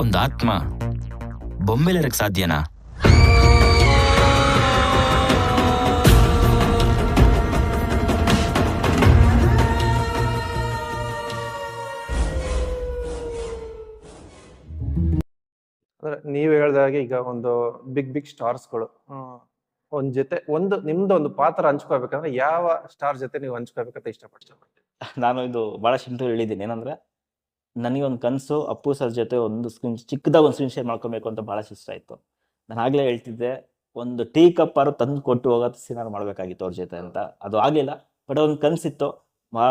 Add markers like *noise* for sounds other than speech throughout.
ಒಂದು ಆತ್ಮ ಬೊಂಬೆಲಿರಕ್ ಸಾಧ್ಯನಾ? ನೀವು ಹೇಳ್ದ ಹಾಗೆ ಈಗ ಒಂದು ಬಿಗ್ ಬಿಗ್ ಸ್ಟಾರ್ಸ್ಗಳು ಒಂದ್ ಜೊತೆ ಒಂದು ನಿಮ್ದು ಒಂದು ಪಾತ್ರ ಹಂಚ್ಕೋಬೇಕಂದ್ರೆ ಯಾವ ಸ್ಟಾರ್ ಜೊತೆ ನೀವು ಹಂಚ್ಕೋಬೇಕಂತ ಇಷ್ಟಪಡ್ತೀವಿ ನಾನು ಇದು ಬಹಳ ಸಿಂಪಲ್ ಹೇಳಿದ್ದೀನಿ. ಏನಂದ್ರೆ ನನಗೆ ಒಂದು ಕನಸು, ಅಪ್ಪು ಸರ್ ಜೊತೆ ಒಂದು ಸ್ಕ್ರೀನ್ ಚಿಕ್ಕದಾಗ ಒಂದು ಸ್ಕ್ರೀನ್ ಶೇರ್ ಮಾಡ್ಕೊಬೇಕು ಅಂತ ಭಾಳ ಇಷ್ಟ ಆಯಿತು. ನಾನು ಆಗಲೇ ಹೇಳ್ತಿದ್ದೆ, ಒಂದು ಟೀ ಕಪ್ ಆರು ತಂದು ಕೊಟ್ಟು ಹೋಗೋ ಸಿನಾರು ಮಾಡಬೇಕಾಗಿತ್ತು ಅವ್ರ ಜೊತೆ ಅಂತ. ಅದು ಆಗಲಿಲ್ಲ ಬಟ್ ಒಂದು ಕನಸಿತ್ತು. ಮಾ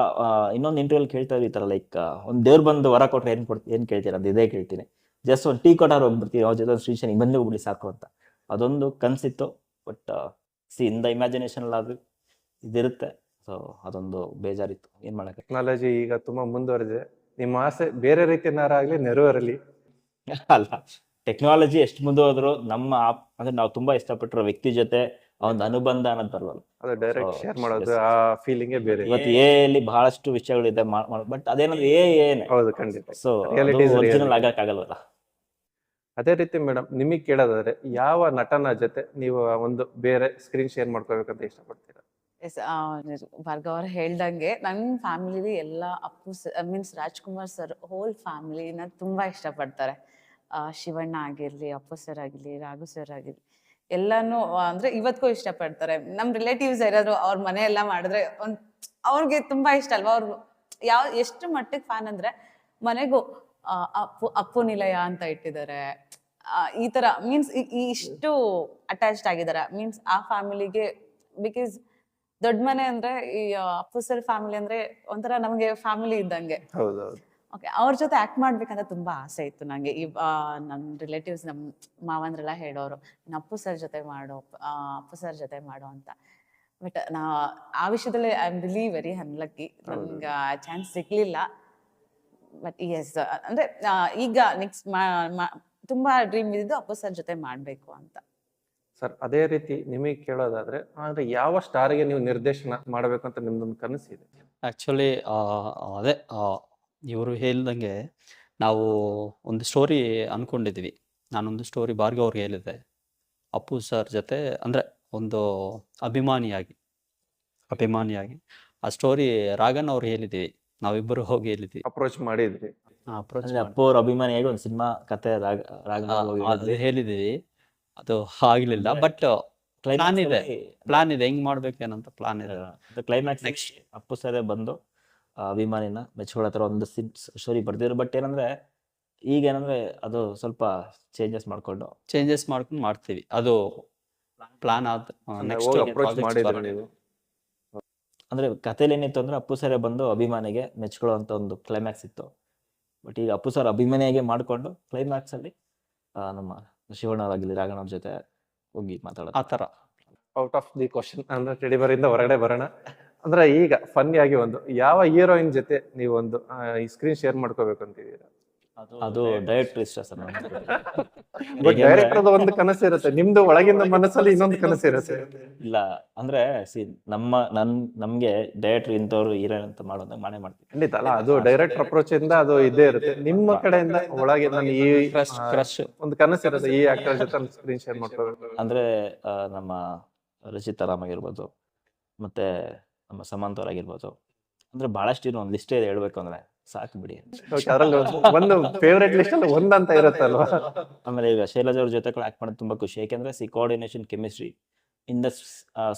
ಇನ್ನೊಂದು ಇಂಟರ್ವ್ಯೂಲ್ ಕೇಳ್ತಾ ಇದ್ರು ಈ ಥರ ಲೈಕ್ ಒಂದು ದೇವ್ರು ಬಂದು ವರ ಕೊಟ್ಟರೆ ಏನು ಕೊಡ್ತೀನಿ ಏನು ಕೇಳ್ತೀರ ಅಂತ ಇದೇ ಕೇಳ್ತೀನಿ. ಜಸ್ಟ್ ಒಂದು ಟೀ ಕೊಟ್ಟಾರು ಹೋಗ್ಬಿಡ್ತೀವಿ, ಅವ್ರ ಜೊತೆ ಒಂದು ಸ್ಕ್ರೀನ್ ಶೇರ್ ಬಂದು ಹೋಗ್ಬಿಡಿ ಸಾಕು ಅಂತ. ಅದೊಂದು ಕನಸಿತ್ತು but see in the imagination ಅದು ಇದಿರುತ್ತೆ. ಸೊ ಅದೊಂದು ಬೇಜಾರಿತ್ತು. ಏನು ಮಾಡೋಕ್ಕೆ ಟೆಕ್ನಾಲಜಿ ಈಗ ತುಂಬಾ ಮುಂದುವರೆದಿದೆ. ನಿಮ್ಮ ಆಸೆ ಬೇರೆ ರೀತಿಯನ್ನಾರಾಗ್ಲಿ ನೆರವೇರಲಿ? ಅಲ್ಲ ಟೆಕ್ನಾಲಜಿ ಎಷ್ಟು ಮುಂದೆ ಹೋದ್ರು ನಮ್ಮ ಆಪ್ ಅಂದ್ರೆ ನಾವು ತುಂಬಾ ಇಷ್ಟಪಟ್ಟಿರೋ ವ್ಯಕ್ತಿ ಜೊತೆ ಒಂದು ಅನುಬಂಧ ಅನ್ನೋದು ಬರಲ್ಲ ಅದು ಡೈರೆಕ್ಟ್ ಶೇರ್ ಮಾಡೋದು. ಆ ಫೀಲಿಂಗೇ ಬೇರೆ. ಇವತ್ತು ಎ ಅಲ್ಲಿ ಬಹಳಷ್ಟು ವಿಷಯಗಳಿದೆ ಬಟ್ ಅದೇನಂದ್ರೆ ಎ ಏನೇ ಹೌದು ಖಂಡಿತ. ಸೊ ಒರಿಜಿನಲ್ ಆಗಕ್ಕಾಗಲ್ವಲ್ಲ ಅದೇ ರೀತಿ ಮೇಡಮ್ ನಿಮಗೆ ಕೇಳೋದಾದ್ರೆ ಯಾವ ನಟನ ಜೊತೆ ನೀವು ಒಂದು ಬೇರೆ ಸ್ಕ್ರೀನ್ ಶೇರ್ ಮಾಡ್ಕೋಬೇಕಂತ ಇಷ್ಟಪಡ್ತೀರಾ? ಎಸ್ ಭಾರ್ಗವ್ ಅವ್ರು ಹೇಳ್ದಂಗೆ ನನ್ನ ಫ್ಯಾಮಿಲಿ ಎಲ್ಲ Appu means Rajkumar sir whole ಫ್ಯಾಮಿಲಿನ ತುಂಬ ಇಷ್ಟಪಡ್ತಾರೆ. ಶಿವಣ್ಣ ಆಗಿರಲಿ, ಅಪ್ಪು ಸರ್ ಆಗಿರಲಿ, ರಾಘು ಸರ್ ಆಗಿರಲಿ, ಎಲ್ಲಾನು ಅಂದ್ರೆ ಇವತ್ತಿಗೂ ಇಷ್ಟಪಡ್ತಾರೆ. ನಮ್ಮ ರಿಲೇಟಿವ್ಸ್ ಯಾರಾದ್ರು ಅವ್ರ ಮನೆ ಎಲ್ಲ ಮಾಡಿದ್ರೆ ಒಂದ್ ಅವ್ರಿಗೆ ತುಂಬಾ ಇಷ್ಟ ಅಲ್ವಾ? ಅವ್ರು ಯಾವ, ಎಷ್ಟು ಮಟ್ಟಿಗೆ ಫ್ಯಾನ್ ಅಂದ್ರೆ ಮನೆಗೂ ಅಪ್ಪು ಅಪ್ಪು ನಿಲಯ ಅಂತ ಇಟ್ಟಿದ್ದಾರೆ. ಈ ತರ, ಮೀನ್ಸ್ ಇಷ್ಟು ಅಟ್ಯಾಚ್ಡ್ ಆಗಿದ್ದಾರೆ. ಮೀನ್ಸ್ ಆ ಫ್ಯಾಮಿಲಿಗೆ, ಬಿಕಾಸ್ ದೊಡ್ಡ ಮನೆ ಅಂದ್ರೆ ಈ ಅಪ್ಪು ಸರ್ ಫ್ಯಾಮಿಲಿ ಅಂದ್ರೆ ಒಂಥರ ನಮಗೆ ಫ್ಯಾಮಿಲಿ ಇದ್ದಂಗೆ. ಓಕೆ ಅವ್ರ ಜೊತೆ ಆಕ್ಟ್ ಮಾಡ್ಬೇಕಂತ ತುಂಬಾ ಆಸೆ ಇತ್ತು ನಂಗೆ. ಈ ನಮ್ ರಿಲೇಟಿವ್ಸ್ ನಮ್ ಮಾವಂದ್ರೆಲ್ಲ ಹೇಳೋರು ಅಪ್ಪು ಸರ್ ಜೊತೆ ಮಾಡೋ ಅಪ್ಪು ಸರ್ ಜೊತೆ ಮಾಡೋ ಅಂತ. ಬಟ್ ನಾ ಆ ವಿಷಯದಲ್ಲಿ I am really very unlucky ನನ್ಗೆ ಚಾನ್ಸ್ ಸಿಗ್ಲಿಲ್ಲ. ಬಟ್ ಎಸ್ ಅಂದ್ರೆ ಈಗ ನೆಕ್ಸ್ಟ್ ತುಂಬಾ ಡ್ರೀಮ್ ಇದ್ದು ಅಪ್ಪು ಸರ್ ಜೊತೆ ಮಾಡ್ಬೇಕು ಅಂತ. ಸರ್ ಅದೇ ರೀತಿ ನಿಮಗೆ ಕೇಳೋದಾದ್ರೆ ಆದ್ರೆ ಯಾವ ಸ್ಟಾರ್ಗೆ ನೀವು ನಿರ್ದೇಶನ ಮಾಡಬೇಕು ಅಂತ ನಿಮ್ದೊಂದು ಕನಸಿದೆ ಆ್ಯಕ್ಚುಲಿ ಅದೇ ಇವರು ಹೇಳ್ದಂಗೆ ನಾವು ಒಂದು ಸ್ಟೋರಿ ಅಂದ್ಕೊಂಡಿದ್ವಿ ನಾನೊಂದು ಸ್ಟೋರಿ ಬಾರ್ಗೆ ಅವ್ರಿಗೆ ಹೇಳಿದ್ದೆ. ಅಪ್ಪು ಸರ್ ಜೊತೆ ಅಂದರೆ ಒಂದು ಅಭಿಮಾನಿಯಾಗಿ ಅಭಿಮಾನಿಯಾಗಿ. ಆ ಸ್ಟೋರಿ ರಾಗನ್ ಅವ್ರು ಹೇಳಿದ್ವಿ ನಾವಿಬ್ಬರು ಹೋಗಿ ಹೇಳಿದ್ವಿ. ಅಪ್ರೋಚ್ ಮಾಡಿದ್ವಿ. ಅಪ್ರೋಚ್ ಅಂದ್ರೆ ಅಪ್ಪು ಅವ್ರ ಅಭಿಮಾನಿಯಾಗಿ ಒಂದು ಸಿನಿಮಾ ಕತೆ ರಾಗ ರಾಗ ಹೇಳಿದ್ದೀವಿ ಹೇಳಿದ್ವಿ. ಅದು ಆಗ್ಲಿಲ್ಲ ಬಟ್ ಪ್ಲಾನ್ ಇದೆ. ಪ್ಲಾನ್ ಇದೆ. ಹೆಂಗ್ ಮಾಡ್ಬೇಕೇನಂತ ಪ್ಲಾನ್ ಇದೆ. ಕ್ಲೈಮ್ಯಾಕ್ಸ್ ನೆಕ್ಸ್ಟ್ ಅಪ್ಪು ಸರೇ ಬಂದು ಅಭಿಮಾನಿನ ಮೆಚ್ಕೊಳ್ಳೋ ಥರ ಒಂದು ಸ್ಟೋರಿ ಬರ್ದಿದ್ರು. ಬಟ್ ಏನಂದ್ರೆ ಈಗ ಏನಂದ್ರೆ ಅದು ಸ್ವಲ್ಪ ಚೇಂಜಸ್ ಮಾಡ್ಕೊಂಡು. ಚೇಂಜಸ್ ಮಾಡ್ಕೊಂಡು ಮಾಡ್ತೀವಿ. ಅದು ಪ್ಲಾನ್ ಆದ ನೆಕ್ಸ್ಟ್ ಅಪ್ರೋಚ್ ಮಾಡಿದ್ರಿ ನೀವು. ಅಂದ್ರೆ ಕಥೆಲಿ ಏನಿತ್ತು ಅಂದ್ರೆ ಅಪ್ಪು ಸರೇ ಬಂದು ಅಭಿಮಾನಿಗೆ ಮೆಚ್ಕೊಳ್ಳೋ ಅಂತ ಒಂದು ಕ್ಲೈಮ್ಯಾಕ್ಸ್ ಇತ್ತು. ಬಟ್ ಈಗ ಅಪ್ಪು ಸರ್ ಅಭಿಮಾನಿಯಾಗೆ ಮಾಡ್ಕೊಂಡು ಕ್ಲೈಮ್ಯಾಕ್ಸ್ ಅಲ್ಲಿ ನಮ್ಮ ಶಿವಣ್ಣವರಾಗಲಿ ರಾಘಣ್ಣ ಅವ್ರ ಜೊತೆ ಹೋಗಿ ಮಾತಾಡೋದು. ಆ ಥರ. ಔಟ್ ಆಫ್ ದಿ ಕ್ವಶನ್ ಅಂದ್ರೆ ಟೆಡಿಬರಿಂದ ಹೊರಗಡೆ ಬರೋಣ. ಅಂದ್ರೆ ಈಗ ಫನ್ನಿ ಆಗಿ ಒಂದು ಯಾವ ಹೀರೋಯಿನ್ ಜೊತೆ ನೀವು ಒಂದು ಆ, ಈ ಸ್ಕ್ರೀನ್ ಶೇರ್ ಮಾಡ್ಕೋಬೇಕು ಅಂತಿದ್ದೀರಾ? ಅದು ಡೈರೆಕ್ಟರ್ ಇಷ್ಟ ಸರ್ ಬಟ್ ಡೈರೆಕ್ಟರ್ ಒಂದು ಕನಸು ಇರುತ್ತೆ. ನಿಮ್ದು ಒಳಗಿಂದ ಮನಸ್ಸಲ್ಲಿ ಇನ್ನೊಂದು ಕನಸು ಇರುತ್ತೆ. ಇಲ್ಲ ಅಂದ್ರೆ ಸಿ ನಮ್ಮ ನನ್ ನಮ್ಗೆ ಡೈರೆಕ್ಟರ್ ಇಂಥವ್ರು ಹೀರೋ ಅಂತ ಮಾಡೋದಾಗ ಮನೆ ಮಾಡ್ತೀವಿ ಖಂಡಿತ. ಅಲ್ಲ ಅದು ಡೈರೆಕ್ಟರ್ ಅಪ್ರೋಚ್ ಇಂದ ಅದು ಇದೇ ಇರುತ್ತೆ. ನಿಮ್ಮ ಕಡೆಯಿಂದ ಒಳಗೆ ನಾನು ಈ ಕ್ರಶ್ ಕ್ರಶ್ ಒಂದು ಕನಸು ಇರುತ್ತೆ. ಈ ಆಕ್ಟರ್ ಜೊತೆ ಸ್ಕ್ರೀನ್ ಶೇರ್ ಮಾಡ್ಕೋಬೇಕು ಅಂದ್ರೆ ಆ, ನಮ್ಮ ರಚಿತಾ ರಾಮ್ ಆಗಿರ್ಬೋದು ಮತ್ತೆ ನಮ್ಮ ಸಮಂತ್ ಅವ್ರ್ ಆಗಿರ್ಬೋದು. ಅಂದ್ರೆ ಬಹಳಷ್ಟು ಇರೋ ಒಂದು ಲಿಸ್ಟೇ ಹೇಳ್ಬೇಕು ಅಂದ್ರೆ. ಸಾಕು ಬಿಡಿ. ಒಂದು ಫೇವ್ರೆಟ್ ಲಿಸ್ಟ್ ಅಲ್ಲಿ ಒಂದಂತ ಇರುತ್ತಲ್ವಾ? ಆಮೇಲೆ ಈಗ ಶೈಲಜ್ ಅವ್ರ ಜೊತೆ ಕೂಡ ಆಕ್ಟ್ ಮಾಡೋದು ತುಂಬಾ ಖುಷಿ. ಯಾಕೆಂದ್ರೆ see coordination chemistry in the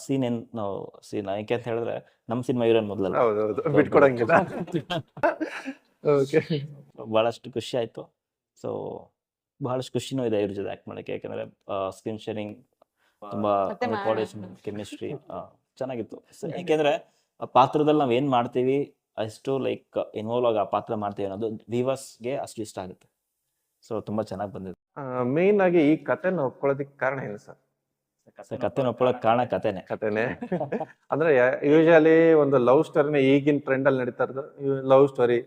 scene ಏನ್ ನಾವು ಸೀನ್ ಯಾಕೆ ಅಂತ ಹೇಳಿದ್ರೆ ನಮ್ಮ ಸಿನಿಮಾ ಇರೋನ್ ಮೊದಲಲ್ಲ ಬಿಟ್ಕೊಡಂಗಿಲ್ಲ. ಓಕೆ ಬಹಳಷ್ಟು ಖುಷಿ ಆಯ್ತು. ಸೊ ಬಹಳಷ್ಟು ಖುಷಿನೂ ಇದೆ ಇವ್ರ ಜೊತೆ ಆಕ್ಟ್ ಮಾಡಕ್ಕೆ. ಯಾಕಂದ್ರೆ ಸ್ಕ್ರೀನ್ ಶೇರಿಂಗ್ ತುಂಬಾ. ಕೋಆರ್ಡಿನೇಷನ್ ಕೆಮಿಸ್ಟ್ರಿ ಚೆನ್ನಾಗಿತ್ತು. ಯಾಕೆಂದ್ರೆ ಪಾತ್ರದಲ್ಲಿ ನಾವ್ ಏನ್ ಮಾಡ್ತೀವಿ ಅಷ್ಟು ಲೈಕ್ ಇನ್ವಾಲ್ವ್ ಆಗಿ ಆ ಪಾತ್ರ ಮಾಡ್ತೀವಿ ಅನ್ನೋದು ವಿವರ್ಸ್ಗೆ ಅಷ್ಟು ಇಷ್ಟ ಆಗುತ್ತೆ. ಸೊ ತುಂಬಾ ಚೆನ್ನಾಗಿ ಬಂದಿದೆ. ಮೇನ್ ಆಗಿ ಈ ಕಥೆನ ಒಪ್ಕೊಳ್ಳೋದಕ್ಕೆ ಕಾರಣ ಏನು ಸರ್? ಕಥೆನ ಕತೆ ಒಪ್ಕೊಳ್ಳೋಕೆ ಕಾರಣ ಕತೆನೆ. ಕಥೆನೆ *laughs* ಅಂದ್ರೆ ಯೂಶಲಿ ಒಂದು ಲವ್ ಸ್ಟೋರಿನ ಈಗಿನ ಟ್ರೆಂಡ್ ಅಲ್ಲಿ ನಡೀತಾ ಇರೋದು ಲವ್ ಸ್ಟೋರಿ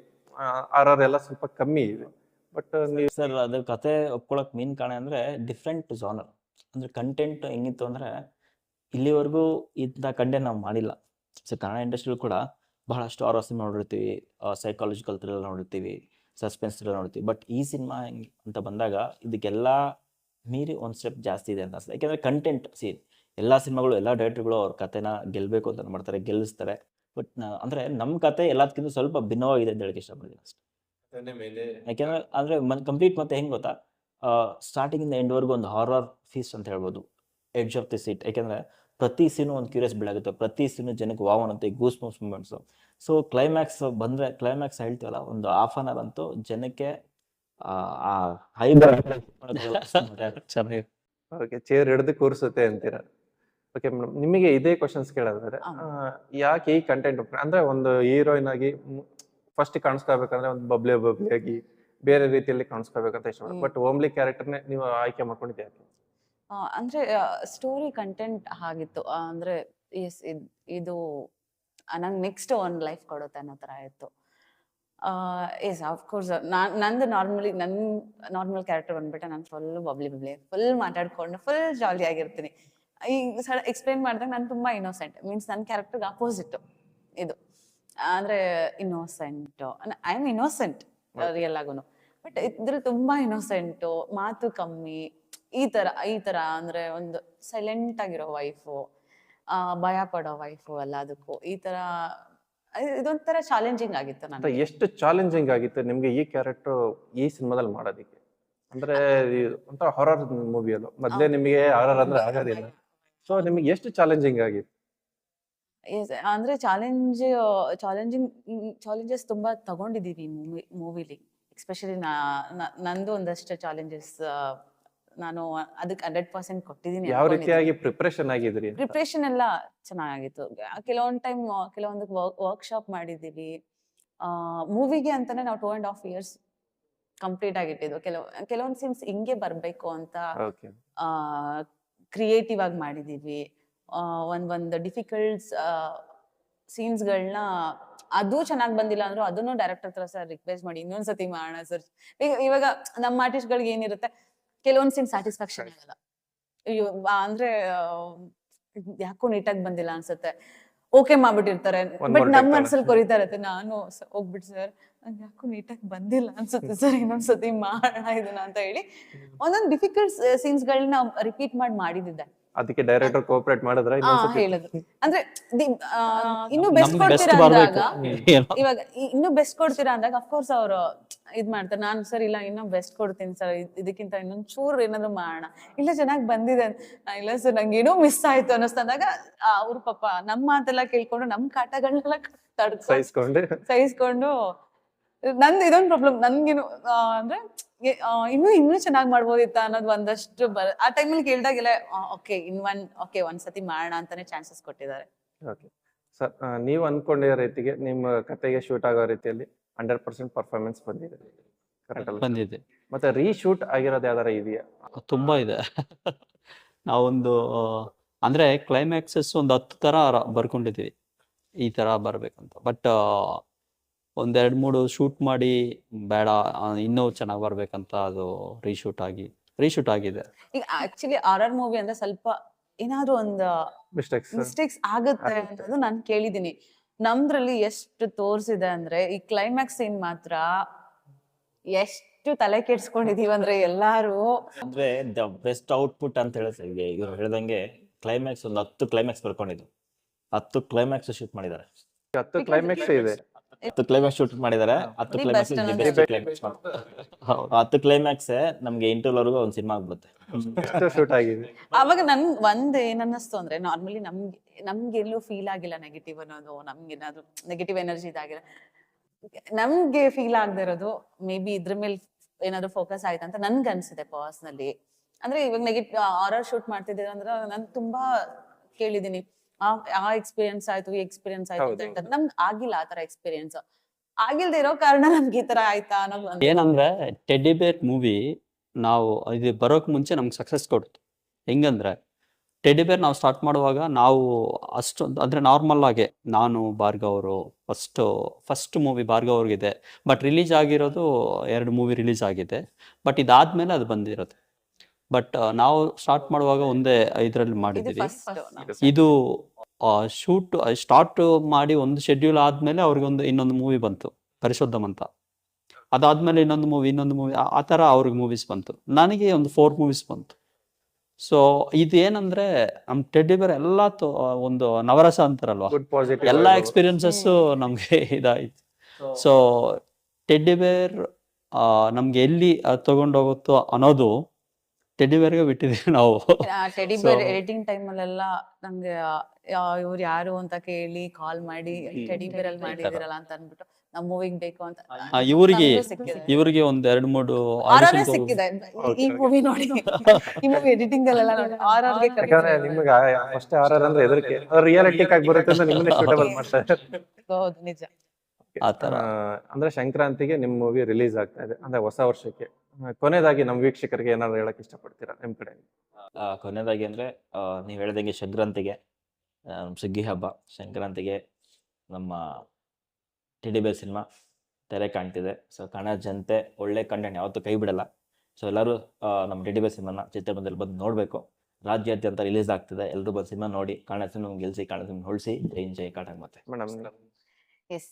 ಆರ್ ಆರ್ ಎಲ್ಲ ಸ್ವಲ್ಪ ಕಮ್ಮಿ ಇದೆ. ಬಟ್ ನೀವು ಸರ್ ಅದು ಕತೆ ಒಪ್ಕೊಳ್ಳೋಕೆ ಮೇನ್ ಕಾರಣ ಅಂದ್ರೆ ಡಿಫ್ರೆಂಟ್ ಜಾನರ್ ಅಂದ್ರೆ ಕಂಟೆಂಟ್ ಹೆಂಗಿತ್ತು ಅಂದ್ರೆ ಇಲ್ಲಿವರೆಗೂ ಇಂಥ ಕಂಟೆಂಟ್ ನಾವು ಮಾಡಿಲ್ಲ. ಸೊ ಕನ್ನಡ ಇಂಡಸ್ಟ್ರಿ ಕೂಡ ಬಹಳಷ್ಟು ಆರ್ ಸಿನಿಮಾ ನೋಡಿರ್ತೀವಿ ಸೈಕಾಲಜಿಕಲ್ ಥ್ರಿಲ್ಲರ್ ನೋಡಿರ್ತೀವಿ ಸಸ್ಪೆನ್ಸ್ ಥ್ರಿಲ್ಲರ್ ನೋಡಿರ್ತೀವಿ. ಬಟ್ ಈ ಸಿನಿಮಾ ಅಂತ ಬಂದಾಗ ಇದಕ್ಕೆಲ್ಲ ಮೀರಿ ಒಂದು ಸ್ಟೆಪ್ ಜಾಸ್ತಿ ಇದೆ ಅಂತ ಅನ್ಸುತ್ತೆ. ಯಾಕೆಂದರೆ ಕಂಟೆಂಟ್ ಸೀನ್ ಎಲ್ಲ ಸಿನಿಮಾಗಳು ಎಲ್ಲ ಡೈರೆಕ್ಟ್ರುಗಳು ಅವ್ರ ಕಥೆನ ಗೆಲ್ಲಬೇಕು ಅಂತ ಮಾಡ್ತಾರೆ ಗೆಲ್ಲಿಸ್ತಾರೆ. ಬಟ್ ಅಂದರೆ ನಮ್ಮ ಕತೆ ಎಲ್ಲದಕ್ಕಿಂತ ಸ್ವಲ್ಪ ಭಿನ್ನವಾಗಿದೆ ಅಂತ ಹೇಳಕ್ಕೆ ಇಷ್ಟಪಡ್ತೀನಿ ಅಷ್ಟೇ. ಯಾಕೆಂದರೆ ಅಂದರೆ ಮನ್ ಕಂಪ್ಲೀಟ್ ಮತ್ತೆ ಹೆಂಗೆ ಗೊತ್ತಾ? ಸ್ಟಾರ್ಟಿಂಗಿಂದ ಎಂಡ್ವರೆಗೂ ಒಂದು ಹಾರರ್ ಫೀಸ್ಟ್ ಅಂತ ಹೇಳ್ಬೋದು. ಎಡ್ಜ್ ಆಫ್ ದಿ ಸೀಟ್ ಯಾಕೆಂದರೆ ಪ್ರತಿ ಸೀನು ಒಂದು ಕ್ಯೂರಿಯಸ್ ಬೆಳಗುತ್ತೆ ಪ್ರತಿ ಸೀನು ಜನಕ್ಕೆ wow ಅನ್ನುತ್ತೆ goose bumps moments so climax ಬಂದರೆ ಕ್ಲೈಮ್ಯಾಕ್ಸ್ ಹೇಳ್ತೀವಲ್ಲ ಒಂದು ಹಾಫ್ ಅನ್ ಅವರ್ ಅಂತೂ ಜನಕ್ಕೆ ಆ, ಚೆನ್ನಾಗಿ ಓಕೆ ಚೇರ್ ಹಿಡಿದು ಕೂರಿಸುತ್ತೆ ಅಂತೀರ? ಓಕೆ ಮೇಡಮ್ ನಿಮಗೆ ಇದೇ ಕ್ವಶನ್ಸ್ ಕೇಳೋದಾದ್ರೆ ಯಾಕೆ ಈ ಕಂಟೆಂಟ್ ಅಂದ್ರೆ ಒಂದು ಹೀರೋಯಿನ್ ಆಗಿ ಫಸ್ಟ್ ಕಾಣಿಸ್ಕೋಬೇಕಂದ್ರೆ ಒಂದು ಬಬ್ಲೆ ಬಬ್ಲಿ ಆಗಿ ಬೇರೆ ರೀತಿಯಲ್ಲಿ ಕಾಣಿಸ್ಕೋಬೇಕಂತ ಇಷ್ಟ ಬಟ್ ಓಮ್ಲಿ ಕ್ಯಾರೆಕ್ಟರ್ನೇ ನೀವು ಆಯ್ಕೆ ಮಾಡ್ಕೊಂಡಿದ್ದೆ ಯಾಕೆ ಅಂದ್ರೆ ಸ್ಟೋರಿ ಕಂಟೆಂಟ್ ಆಗಿತ್ತು. ಅಂದ್ರೆ ಎಸ್ ಇದು ನಂಗೆ ನೆಕ್ಸ್ಟ್ ಒಂದು ಲೈಫ್ ಕೊಡುತ್ತೆ ಅನ್ನೋ ಥರ ಇತ್ತು. ಎಸ್ ಅಫ್ಕೋರ್ಸ್ ನಾನು ನಂದು ನಾರ್ಮಲಿ ನನ್ನ ನಾರ್ಮಲ್ ಕ್ಯಾರೆಕ್ಟರ್ ಬಂದ್ಬಿಟ್ಟು ನಾನು ಫುಲ್ ಬಬ್ಲಿ ಬಬ್ಲಿ ಫುಲ್ ಮಾತಾಡ್ಕೊಂಡು ಫುಲ್ ಜಾಲಿ ಆಗಿರ್ತೀನಿ. ಈಗ ಸಡ ಎಕ್ಸ್ಪ್ಲೈನ್ ಮಾಡಿದಾಗ ನಾನು ತುಂಬ ಇನ್ನೋಸೆಂಟ್ ಮೀನ್ಸ್ ನನ್ನ ಕ್ಯಾರೆಕ್ಟರ್ಗೆ ಅಪೋಸಿಟ್ ಇದು. ಅಂದ್ರೆ innocent I am innocent real ಆಗೂ ಬಟ್ ಇದ್ರಲ್ಲಿ ತುಂಬಾ ಇನ್ನೋಸೆಂಟು ಮಾತು ಕಮ್ಮಿ ಈ ತರ ಈ ತರ ಅಂದ್ರೆ ಒಂದು ಸೈಲೆಂಟ್ ಆಗಿರೋ ವೈಫು ಭಯ ಪಡೋ ವೈಫು ಎಲ್ಲದಕ್ಕೂ ಈ ತರ ಇದೊಂಥರ ಚಾಲೆಂಜಿಂಗ್ ಆಗಿತ್ತು ಅಂತ ನನಗೆ. ಎಷ್ಟು ಚಾಲೆಂಜಿಂಗ್ ಆಗಿತ್ತು ನಿಮ್ಗೆ ಈ ಕ್ಯಾರೆಕ್ಟರ್ ಈ ಸಿನಿಮಾದಲ್ಲಿ ಮಾಡೋದಿಕ್ಕೆ? ಅಂದ್ರೆ ಒಂಥರ ಹಾರರ್ ಮೂವಿ ಅದು ಮೊದ್ಲೇ ನಿಮಗೆ ಹಾರರ್ ಅಂದ್ರೆ ಆಗೋದಿಲ್ಲ. ಸೊ ನಿಮಗೆ ಎಷ್ಟು ಚಾಲೆಂಜಿಂಗ್ ಆಗಿತ್ತು? ಅಂದ್ರೆ ಚಾಲೆಂಜ್ ಚಾಲೆಂಜಿಂಗ್ ಚಾಲೆಂಜಸ್ ತುಂಬಾ ತಗೊಂಡಿದೀವಿ ಮೂವಿ ಮೂವಿಲಿ ಎಸ್ಪೆಷಲಿ ನಂದು ಒಂದಷ್ಟು ಚಾಲೆಂಜಸ್ ನಾನು ಅದಕ್ಕೆ ಹಂಡ್ರೆಡ್ ಪರ್ಸೆಂಟ್ ಕೊಟ್ಟಿದ್ದೀನಿ ಯಾವ ರೀತಿಯಾಗಿ ಪ್ರಿಪ್ರೇಷನ್ ಆಗಿದ್ರಿ? ಪ್ರಿಪ್ರೇಷನ್ ಎಲ್ಲ ಚೆನ್ನಾಗಿತ್ತು. ಕೆಲವೊಂದು ಟೈಮ್ ಕೆಲವೊಂದು ವರ್ಕ್ಶಾಪ್ ಮಾಡಿದ್ದೀವಿ. ಮೂವಿಗೆ ಅಂತಾನೆ ನಾವು two and half years complete ಆಗಿಟ್ಟಿದ್ದು. ಕೆಲವು ಕೆಲವೊಂದು ಸೀನ್ಸ್ ಹಿಂಗೆ ಬರಬೇಕು ಅಂತ ಕ್ರಿಯೇಟಿವ್ ಆಗಿ ಮಾಡಿದೀವಿ ಒಂದ್ ಒಂದು ಡಿಫಿಕಲ್ಟ್ಸ್ ಸೀನ್ಸ್ಗಳನ್ನ ಅದು ಚೆನ್ನಾಗಿ ಬಂದಿಲ್ಲ ಅಂದ್ರೂ ಅದನ್ನು ಡೈರೆಕ್ಟರ್ ಹತ್ರ ಸರ್ ರಿಕ್ವೆಸ್ಟ್ ಮಾಡಿ ಇನ್ನೊಂದ್ಸತಿ ಮಾಡೋಣ ಸರ್ ಇವಾಗ ನಮ್ಮ ಆರ್ಟಿಸ್ಟ್ಗಳಿಗೆ ಏನಿರುತ್ತೆ? ಕೆಲವೊಂದ್ ಸೀನ್ ಸ್ಯಾಟಿಸ್ಫ್ಯಾಕ್ಷನ್ ಆಗಲ್ಲ. ಅಯ್ಯೋ ಅಂದ್ರೆ ಯಾಕೋ ನೀಟಾಗಿ ಬಂದಿಲ್ಲ ಅನ್ಸುತ್ತೆ. ಓಕೆ ಮಾಡ್ಬಿಟ್ಟಿರ್ತಾರೆ. ಬಟ್ ನಮ್ ನಮ್ಮ ಮನ್ಸಲ್ಲಿ ಕೊರಿತಾ ಇರತ್ತೆ ನಾನು ಹೋಗ್ಬಿಟ್ಟು ಸರ್ ನಂಗೆ ಯಾಕೋ ನೀಟಾಗಿ ಬಂದಿಲ್ಲ ಅನ್ಸುತ್ತೆ ಸರ್ ಇನ್ನೊಂದ್ಸತಿ ಮಾಡೋಣ ಇದನ್ನ ಅಂತ ಹೇಳಿ. ಒಂದೊಂದು ಡಿಫಿಕಲ್ಟ್ ಸೀನ್ಸ್ ಗಳನ್ನ ರಿಪೀಟ್ ಮಾಡಿ ಮಾಡಿದ್ದೆ ಅದಕ್ಕೆ ಡೈರೆಕ್ಟರ್ ಕೋಆಪರೇಟ್ ಮಾಡಿದ್ರೆ ಇನ್ನೊಂದ್ಸತಿ ಅಂದ್ರೆ ದಿ- ಆ, ಇನ್ನು ಬೆಸ್ಟ್ ನಮ್ಗೆ ಕೊಡ್ತೀರಾ ಬರ್ಬೇಕು ಅಂದಾಗ? ಏನೋ. ಇವಾಗ ಇ- ಇನ್ನು ಬೆಸ್ಟ್ ಕೊಡ್ತೀರಾ ಅಂದಾಗ ಅಫ್ಕೋರ್ಸ್ ಅವರು ಇದ್ ಮಾಡ್ತಾರೆ. ನಾನು ಸರ್ ಇಲ್ಲ ಇನ್ನೂ ಬೆಸ್ಟ್ ಕೊಡ್ತೀನಿ ಸರ್. ಇದಕ್ಕಿಂತ ಇನ್ನೊಂದ್ ಚೂರು ಏನಾದ್ರು ಮಾಡೋಣ. ಇಲ್ಲ ಚೆನ್ನಾಗಿ ಬಂದಿದೆ ಅಂತ. ಆ, ಇಲ್ಲ ಸರ್ ನಂಗೆ ಏನೋ ಮಿಸ್ ಆಯ್ತು ಅನ್ನಿಸ್ತಂದಾಗ ಅವ್ರ ಪಾಪ ನಮ್ಮ ಮಾತೆಲ್ಲ ಕೇಳ್ಕೊಂಡು ನಮ್ ಕಾಟಗಳನ್ನೆಲ್ಲ ತಡ್ಕೊಂಡು ಸಹಿಸ್ಕೊಂಡು. ಸಹಿಸ್ಕೊಂಡು ನಂದು ಇದೊಂದು ಪ್ರಾಬ್ಲಮ್ ನನ್ಗೇನು ಅಂದ್ರೆ ಇನ್ನು ಇನ್ನೂ ಚೆನ್ನಾಗಿ ಮಾಡ್ಬೋದಿತ್ತ ಅನ್ನೋದು ಒಂದಷ್ಟು ಬರ ಆ ಟೈಮಲ್ಲಿ ಕೇಳ್ದಾಗೆಲ್ಲ ಓಕೆ ಇನ್ ಒನ್ ಓಕೆ ಒಂದ್ಸತಿ ಮಾಡೋಣ ಅಂತಾನೆ ಚಾನ್ಸಸ್ ಕೊಟ್ಟಿದ್ದಾರೆ. ಓಕೆ ಸರ್ ನೀವು ಅನ್ಕೊಂಡಿರೋ ರೀತಿಗೆ ನಿಮ್ಮ ಕತೆಗೆ ಶೂಟ್ ಆಗೋ ರೀತಿಯಲ್ಲಿ ಹಂಡ್ರೆಡ್ ಪರ್ಸೆಂಟ್ ಪರ್ಫಾರ್ಮೆನ್ಸ್ ಬಂದಿದೆ. ಬಂದಿದೆ. ಮತ್ತೆ ರೀಶೂಟ್ ಆಗಿರೋದು ಯಾವ್ದಾರ ಇದೆಯಾ? ತುಂಬಾ ಇದೆ. ನಾವೊಂದು ಅಂದ್ರೆ ಕ್ಲೈಮ್ಯಾಕ್ಸಸ್ ಒಂದು ಹತ್ತು ತರ ಬರ್ಕೊಂಡಿದ್ದೀವಿ. ಬರ್ಕೊಂಡಿದೀವಿ ಈ ತರ ಬರ್ಬೇಕಂತ. ಬಟ್ ಒಂದೆರಡು ಮೂರು ಶೂಟ್ ಮಾಡಿ ಬೇಡ ಇನ್ನೂ ಚೆನ್ನಾಗಿ ಬರ್ಬೇಕಂತ ಅದು ರೀಶೂಟ್ ಆಗಿ ರೀಶೂಟ್ ಆಗಿದೆ. ಈಗ ಆಕ್ಚುಲಿ ಆರ್ ಮೂವಿ ಅಂದ್ರೆ ಸ್ವಲ್ಪ ಏನಾದ್ರು ಒಂದು ಮಿಸ್ಟೇಕ್ಸ್ ಮಿಸ್ಟೇಕ್ಸ್ ಆಗುತ್ತೆ ಅಂತ ಅನ್ನೋದು ನಾನು ಕೇಳಿದೀನಿ ನಮ್ದ್ರಲ್ಲಿ ಎಷ್ಟು ತೋರ್ಸಿದೆ ಅಂದ್ರೆ ಈ ಕ್ಲೈಮ್ಯಾಕ್ಸ್ ಸೀನ್ ಮಾತ್ರ ಎಷ್ಟು ತಲೆ ಕೆಡ್ಸ್ಕೊಂಡಿದೀವಿ ಅಂದ್ರೆ ಎಲ್ಲಾರು. ಅಂದ್ರೆ ದ ಬೆಸ್ಟ್ ಔಟ್ಪುಟ್ ಅಂತ ಹೇಳಿದ್ರೆ ಇವ್ರು ಹೇಳ್ದಂಗೆ ಕ್ಲೈಮ್ಯಾಕ್ಸ್ ಒಂದು ಹತ್ತು ಕ್ಲೈಮ್ಯಾಕ್ಸ್ ಬರ್ಕೊಂಡಿದ್ದು. ಹತ್ತು ಕ್ಲೈಮ್ಯಾಕ್ಸ್ ಶೂಟ್ ಮಾಡಿದ್ದಾರೆ. ಹತ್ತು ಕ್ಲೈಮ್ಯಾಕ್ಸ್ ಇದೆ. ಹತ್ತು ಕ್ಲೈಮ್ಯಾಕ್ಸ್ ಶೂಟ್ ಮಾಡಿದ್ದಾರೆ ಹತ್ತು ಕ್ಲೈಮ್ಯಾಕ್ಸ್ ಹತ್ತು ಕ್ಲೈಮ್ಯಾಕ್ಸ್ ನಮ್ಗೆ ಇಂಟರ್ವಲ್ವರೆಗೂ ಒಂದು ಸಿನಿಮಾ ಆಗ್ಬಿಡುತ್ತೆ. ಅಷ್ಟು ಶೂಟ್ ಆಗಿದೆ. ಅವಾಗ ನನ್ ಒಂದ್ ಏನ್ ಅನ್ನಿಸ್ತು ಅಂದ್ರೆ ನಾರ್ಮಲಿ ನಮ್ಗೆ ನಮ್ಗೆ ಎಲ್ಲೂ ಫೀಲ್ ಆಗಿಲ್ಲ ನೆಗೆಟಿವ್ ಅನ್ನೋದು ನಮ್ಗೆ ಏನಾದ್ರು ನೆಗೆಟಿವ್ ಎನರ್ಜಿ ಇದಾಗಿಲ್ಲ. ನಮ್ಗೆ ಫೀಲ್ ಆಗದೆ ಇರೋದು ಮೇ ಬಿ ಇದ್ರ ಮೇಲೆ ಏನಾದ್ರು ಫೋಕಸ್ ಆಯ್ತು ಅಂತ ನನ್ಗೆ ಅನ್ಸಿದೆ ಪರ್ಸ್ನಲಿ ಅಂದ್ರೆ ಇವಾಗ ನೆಗೆಟಿವ್ ಆರರ್ ಶೂಟ್ ಮಾಡ್ತಿದ್ದೀರ ಅಂದ್ರೆ ನಾನು ತುಂಬಾ ಕೇಳಿದೀನಿ ಆ ಆ ಎಕ್ಸ್ಪೀರಿಯನ್ಸ್ ಆಯ್ತು ಈ ಎಕ್ಸ್ಪೀರಿಯನ್ಸ್ ಆಯ್ತು ಅಂತ. ಹೇಳ್ತಾರೆ. ನಮ್ಗೆ ಆಗಿಲ್ಲ ಆ ತರ ಎಕ್ಸ್ಪೀರಿಯನ್ಸ್ ಆಗಿಲ್ದೇ ಇರೋ ಕಾರಣ ನಮ್ಗೆ ಈ ತರ ಆಯ್ತಾ ಅನ್ನೋದು ಏನಂದ್ರೆ ಟೆಡ್ಡಿ ಬೇರ್ ಮೂವಿ ನಾವು ಇದು ಬರೋಕ್ ಮುಂಚೆ ನಮ್ಗೆ ಸಕ್ಸಸ್ ಕೊಡ್ತು ಹೆಂಗಂದ್ರೆ ಟೆಡ್ಡಿ ಬೇರ್ ನಾವು ಸ್ಟಾರ್ಟ್ ಮಾಡುವಾಗ ನಾವು ಅಷ್ಟು ಅಂದ್ರೆ ನಾರ್ಮಲ್ ಆಗಿ ನಾನು ಅವರು ಫಸ್ಟ್ ಫಸ್ಟ್ ಮೂವಿ ಅವ್ರಿಗಿದೆ ಬಟ್ ರಿಲೀಸ್ ಆಗಿರೋದು ಎರಡು ಮೂವಿ ರಿಲೀಸ್ ಆಗಿದೆ. ಬಟ್ ಇದಾದ್ಮೇಲೆ ಅದು ಬಂದಿರೋದು ಬಟ್ ನಾವು ಸ್ಟಾರ್ಟ್ ಮಾಡುವಾಗ ಒಂದೇ ಇದರಲ್ಲಿ ಇದು ಮಾಡಿದ್ದೀವಿ. ಫಸ್ಟ್ ಇದು ಶೂಟ್ ಸ್ಟಾರ್ಟ್ ಮಾಡಿ ಒಂದು ಶೆಡ್ಯೂಲ್ ಆದ್ಮೇಲೆ ಅವ್ರಿಗೆ ಒಂದು ಇನ್ನೊಂದು ಮೂವಿ ಬಂತು ಪರಿಶೋಧಮ್ ಅಂತ. ಅದಾದ್ಮೇಲೆ ಇನ್ನೊಂದು ಮೂವಿ ಇನ್ನೊಂದು ಮೂವಿ ಆ ಥರ ಅವ್ರಿಗೆ ಮೂವೀಸ್ ಬಂತು. ನನಗೆ ಒಂದು ಫೋರ್ ಮೂವೀಸ್ ಬಂತು. ಸೊ ಇದೇನಂದ್ರೆ ನಮ್ ಟೆಡ್ಡಿ ಬೇರೆ ಎಲ್ಲ ಒಂದು ನವರಸ ಅಂತಾರಲ್ವಾ? ಗುಡ್ ಪಾಸಿಟಿವ್ ಎಲ್ಲ ಎಕ್ಸ್ಪೀರಿಯನ್ಸಸ್ಸು ನಮಗೆ *laughs* ಇದಾಯ್ತು. ಸೊ ಟೆಡ್ಡಿ ಬೇರ್ ನಮ್ಗೆ ಎಲ್ಲಿ ತಗೊಂಡೋಗುತ್ತೋ ಅನ್ನೋದು ಟೆಡ್ಡಿ ಬೇರ್ಗೆ ಬಿಟ್ಟಿದೀವಿ ನಾವು. ಟೆಡ್ಡಿ So- ಬೇರ್ ಎಡಿಟಿಂಗ್ ಟೈಮಲ್ಲೆಲ್ಲ ನಂಗೆ ಇವ್ರು ಯಾರು ಅಂತ ಕೇಳಿ ಕಾಲ್ ಮಾಡಿ ಟೆಡಿ ಬೇರ್ ಅಲ್ಲಿ ಮಾಡಿದಿರಲ್ಲ ಅಂತ ಅಂದ್ಬಿಟ್ಟು ನಮ್ ಮೂವಿಗ್ ಬೇಕು ಅಂತ. ಇವರಿಗೆ ಇವರಿಗೆ ನಮ್ಗೂ ಸಿಕ್ಕಿದೆ. ಇವ್ರಿಗೆ ಒಂದ್ ಎರಡ್ ಮೂರು ಆರ್ ಸಿಕ್ಕಿದೆ. ಈ. ಮೂವಿ ನೋಡಿ. ಈ ಮೂವಿ ಎಡಿಟಿಂಗ್ ಅಲ್ಲೆಲ್ಲ ನೋಡಿ. *laughs* ಆರ್ ಆರ್ ಯಾಕಂದ್ರೆ ನಿಮ್ಗೆ ಫಸ್ಟ್ ಆರ್ ಅಂದ್ರೆ ಹೆದರಿಕೆ. ಅದು ರಿಯಾಲಿಟಿಕ್ ಆಗಿ ಬರುತ್ತೆ ಅಂತ ನಿಮ್ಮನ್ನೇ *laughs* ಶೂಟಬಲ್ ಮಾಡ್ತಾರೆ. ಹೌದು ನಿಜ. ಆತರ ತರ. ಅಂದ್ರೆ ಸಂಕ್ರಾಂತಿಗೆ ನಿಮ್ ಮೂವಿ ರಿಲೀಸ್ ಆಗ್ತಾ ಇದೆ. ಅಂದ್ರೆ ಹೊಸ ವರ್ಷಕ್ಕೆ. ಕೊನೆದಾಗಿ ಕೊನೆಯದಾಗಿ ನಮ್ಮ ವೀಕ್ಷಕರಿಗೆ ಏನಾದ್ರು ಹೇಳಕ್ ಇಷ್ಟಪಡ್ತೀರಾ ನಿಮ್ ಕಡೆ ಕೊನೆದಾಗಿ ಅಂದ್ರೆ ನೀವ್ ನೀವು ಹೇಳ್ದಂಗೆ ಸಂಕ್ರಾಂತಿಗೆ. ಸುಗ್ಗಿ ಹಬ್ಬ ಸಂಕ್ರಾಂತಿಗೆ ನಮ್ಮ ಟಿಡಿಬೆ ಸಿನಿಮಾ ತೆರೆ ಕಾಣ್ತಿದೆ. ಸೊ ಕನ್ನಡ ಜನತೆ ಒಳ್ಳೆ ಕಂಟೆಂಟ್ ಯಾವತ್ತೂ ಕೈ ಬಿಡಲ್ಲ. ಸೊ ಎಲ್ಲರೂ ನಮ್ಮ ಟಿಡಿಬೇರ್ ಸಿನಿಮಾನ ಚಿತ್ರಮಂದಿರಲ್ಲಿ ಬಂದು ನೋಡಬೇಕು. ರಾಜ್ಯಾದ್ಯಂತ ರಿಲೀಸ್ ಆಗ್ತಿದೆ. ಎಲ್ಲರೂ ಬಂದು ಸಿನಿಮಾ ನೋಡಿ ಕನ್ನಡ ಸಿನಿಮಾ ಗೆಲ್ಸಿ ಕನ್ನಡ ಸಿನಿಮಾ ಹೊಳಿಸಿ ಜೈ ಜೈ ಕಾಟಕ್ ಮತ್ತೆ ಮೇಡಮ್ ಎಸ್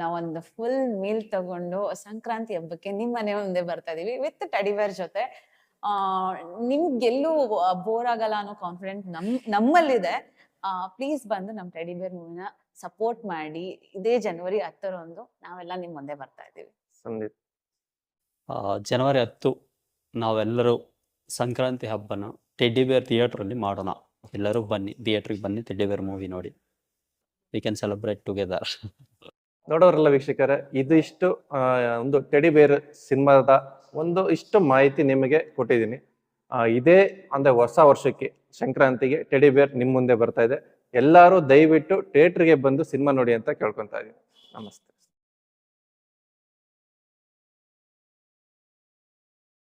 ನಾವೊಂದು ಫುಲ್ ಮೀಲ್ ತಗೊಂಡು ಸಂಕ್ರಾಂತಿ ಹಬ್ಬಕ್ಕೆ ನಿಮ್ಮ ಮನೆ ಮುಂದೆ ಬರ್ತಾ ಇದೀವಿ ವಿತ್ ಟಡಿವೇರ್ ಜೊತೆ. ಆ ನಿಮ್ಗೆಲ್ಲೂ ಬೋರ್ ಆಗಲ್ಲ ಅನ್ನೋ ಕಾನ್ಫಿಡೆಂಟ್ ನಮ್ ನಮ್ಮಲ್ಲಿದೆ. ಪ್ಲೀಸ್ ಬಂದು ನಮ್ ಟೆಡಿಬೇರ್ ಮೂವಿನ ಸಪೋರ್ಟ್ ಮಾಡಿ. ಇದೇ ಜನವರಿ ಹತ್ತರಂದು ನಾವೆಲ್ಲ ನಿಮ್ಮ ಮುಂದೆ ಬರ್ತಾ ಇದ್ದೀವಿ. ಸಂದೀಪ್. ಆ, ಜನವರಿ ಹತ್ತು ನಾವೆಲ್ಲರೂ ಸಂಕ್ರಾಂತಿ ಹಬ್ಬನ ಟೆಡ್ಡಿ ಬೇರ್ ಥಿಯೇಟ್ರಲ್ಲಿ ಮಾಡೋಣ. ಎಲ್ಲರೂ ಬನ್ನಿ ಥಿಯೇಟ್ರಿಗೆ ಬನ್ನಿ ಟೆಡ್ಡಿ ಬೇರ್ ಮೂವಿ ನೋಡಿ. ವಿ ಕ್ಯಾನ್ ಸೆಲೆಬ್ರೇಟ್ ಟುಗೆದರ್ ನೋಡೋರೆಲ್ಲ ವೀಕ್ಷಕರೇ ಇದು ಇಷ್ಟು ಆ, ಒಂದು ಟೆಡಿ ಬೇರ್ ಸಿನಿಮಾದ ಒಂದು ಇಷ್ಟು ಮಾಹಿತಿ ನಿಮಗೆ ಕೊಟ್ಟಿದ್ದೀನಿ. ಇದೇ ಅಂದ್ರೆ ಹೊಸ ವರ್ಷಕ್ಕೆ ಸಂಕ್ರಾಂತಿಗೆ ಟೆಡಿ ಬೇರ್ ನಿಮ್ಮ ಮುಂದೆ ಬರ್ತಾ ಇದೆ. ಎಲ್ಲರೂ ದಯವಿಟ್ಟು ಥಿಯೇಟ್ರಿಗೆ ಬಂದು ಸಿನಿಮಾ ನೋಡಿ ಅಂತ ಕೇಳ್ಕೊತಾ ಇದ್ದೀನಿ. ನಮಸ್ತೆ.